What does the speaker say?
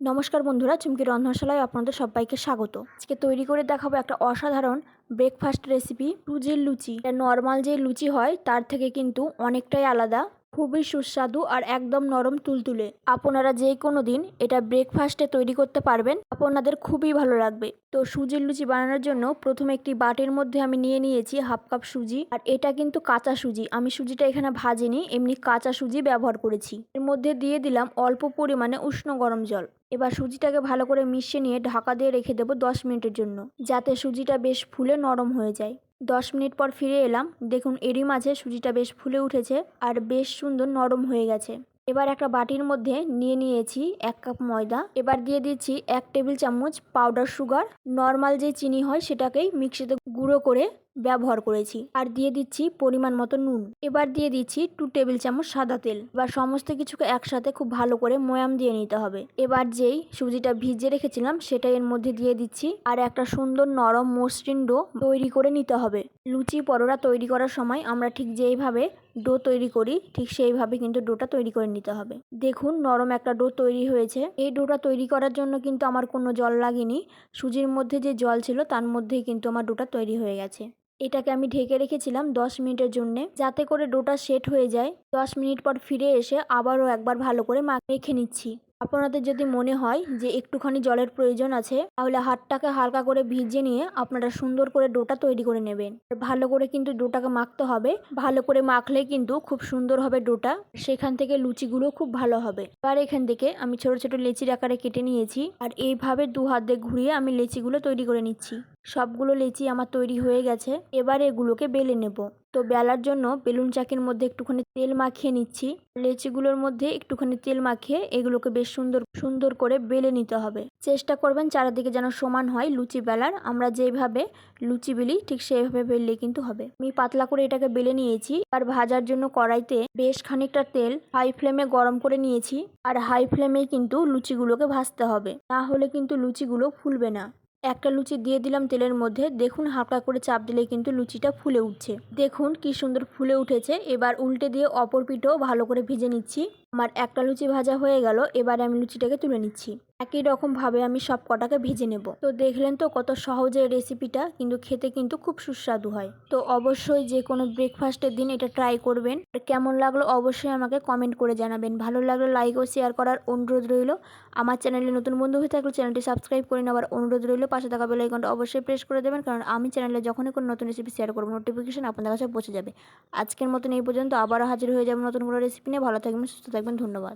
নমস্কার বন্ধুরা, চুমকি রন্ধনশালায় আপনাদের সবাইকে স্বাগত। আজকে তৈরি করে দেখাবো একটা অসাধারণ ব্রেকফাস্ট রেসিপি সুজির লুচি। এটা নর্মাল যে লুচি হয়, তার থেকে কিন্তু অনেকটাই আলাদা, খুবই সুস্বাদু আর একদম নরম তুলতুলে। আপনারা যে কোনো দিন এটা ব্রেকফাস্টে তৈরি করতে পারবেন, আপনাদের খুবই ভালো লাগবে। তো সুজির লুচি বানানোর জন্য প্রথমে একটি বাটির মধ্যে আমি নিয়ে নিয়েছি হাফ কাপ সুজি, আর এটা কিন্তু কাঁচা সুজি। আমি সুজিটা এখানে ভাজিনি, এমনি কাঁচা সুজি ব্যবহার করেছি। এর মধ্যে দিয়ে দিলাম অল্প পরিমাণে উষ্ণ গরম জল। এবার সুজিটাকে ভালো করে মিশিয়ে নিয়ে ঢাকা দিয়ে রেখে দেবো দশ মিনিটের জন্য, যাতে সুজিটা বেশ ফুলে নরম হয়ে যায়। দশ মিনিট পর ফিরে এলাম। দেখুন, এরই মাঝে সুজিটা বেশ ফুলে উঠেছে আর বেশ সুন্দর নরম হয়ে গেছে। এবার একটা বাটির মধ্যে নিয়ে নিয়েছি এক কাপ ময়দা। এবার দিয়ে দিচ্ছি এক টেবিল চামচ পাউডার সুগার নর্মাল যে চিনি হয় সেটাকেই মিক্সিতে গুঁড়ো করে ব্যবহার করেছি। আর দিয়ে দিচ্ছি পরিমাণ মতো নুন। এবার দিয়ে দিচ্ছি টু টেবিল চামচ সাদা তেল। এবার সমস্ত কিছুকে একসাথে খুব ভালো করে ময়াম দিয়ে নিতে হবে। এবার যেই সুজিটা ভিজিয়ে রেখেছিলাম সেটা এর মধ্যে দিয়ে দিচ্ছি। আর একটা সুন্দর নরম মসৃণ ডো তৈরি করে নিতে হবে। লুচি পরোটা তৈরি করার সময় আমরা ঠিক যেইভাবে ডো তৈরি করি, ঠিক সেইভাবে কিন্তু ডোটা তৈরি করে নিতে হবে। দেখুন, নরম একটা ডো তৈরি হয়েছে। এই ডোটা তৈরি করার জন্য কিন্তু আমার কোনো জল লাগেনি। সুজির মধ্যে যে জল ছিল, তার মধ্যেই কিন্তু আমার ডোটা তৈরি হয়ে গেছে। এটাকে আমি ঢেকে রেখেছিলাম দশ মিনিটের জন্যে। যাতে করে ডোটা সেট হয়ে যায়, দশ মিনিট পর ফিরে এসে আবারও একবার ভালো করে মা রেখে নিচ্ছি। আপনাদের যদি মনে হয় যে একটুখানি জলের প্রয়োজন আছে, তাহলে হাতটাকে হালকা করে ভিজিয়ে নিয়ে আপনারা সুন্দর করে ডোটা তৈরি করে নেবেন। ভালো করে কিন্তু ডোটাকে মাখতে হবে। ভালো করে মাখলে কিন্তু খুব সুন্দর হবে ডোটা। সেখান থেকে লুচিগুলো খুব ভালো হবে। এবার এখান থেকে আমি ছোট ছোট লেচির আকারে কেটে নিয়েছি। আর এইভাবে দু হাত দিয়ে ঘুরিয়ে আমি লেচিগুলো তৈরি করে নিচ্ছি। সবগুলো লেচি আমার তৈরি হয়ে গেছে। এবার এগুলোকে বেলে নেব। তো বেলার জন্য বেলুন চাকির মধ্যে একটুখানি তেল মাখিয়ে নিচ্ছি। লেচিগুলোর মধ্যে একটুখানি তেল মাখিয়ে এগুলোকে বেশ সুন্দর সুন্দর করে বেলে নিতে হবে। চেষ্টা করবেন চারিদিকে যেন সমান হয় লুচি বেলার। আমরা যেভাবে লুচি বেলি, ঠিক সেইভাবে বেললে কিন্তু হবে। আমি পাতলা করে এটাকে বেলে নিয়েছি। আর ভাজার জন্য কড়াইতে বেশ খানিকটা তেল হাই ফ্লেমে গরম করে নিয়েছি। আর হাই ফ্লেমে কিন্তু লুচিগুলোকে ভাজতে হবে। না হলে কিন্তু লুচিগুলো ফুলবে না। একটা লুচি দিয়ে দিলাম তেলের মধ্যে। দেখুন হালকা করে চাপ দিলে কিন্তু লুচিটা ফুলে উঠছে। দেখুন কি সুন্দর ফুলে উঠেছে। এবার উল্টে দিয়ে অপর পিঠও ভালো করে ভেজে নিচ্ছি। আমার একটা লুচি ভাজা হয়ে গেল। এবার আমি লুচিটাকে তুলে নিচ্ছি। একই রকম ভাবে আমি সব কটাকে ভেজে নেব। তো দেখলেন তো কত সহজে রেসিপিটা কিন্তু খেতে কিন্তু খুব সুস্বাদু হয়। তো অবশ্যই যে কোনো ব্রেকফাস্টের দিন এটা ট্রাই করবেন। আর কেমন লাগল অবশ্যই আমাকে কমেন্ট করে জানাবেন। ভালো লাগলে লাইক ও শেয়ার করার অনুরোধ রইল। আমার চ্যানেলে নতুন বন্ধু হয়ে থাকলে চ্যানেলটি সাবস্ক্রাইব করে নেওয়ার অনুরোধ রইল। পাশে থাকা বেল অবশ্যই প্রেস করে দেবেন, কারণ আমি চ্যানেলে যখনই কোনো নতুন রেসিপি শেয়ার করব নোটিফিকেশন আপনাদের কাছে পৌঁছে যাবে। আজকের মতন এই পর্যন্ত। আবারও হাজির হয়ে যাবে নতুন কোনো রেসিপি নিয়ে। ভালো থাকবেন, সুস্থ থাকবেন, ধন্যবাদ।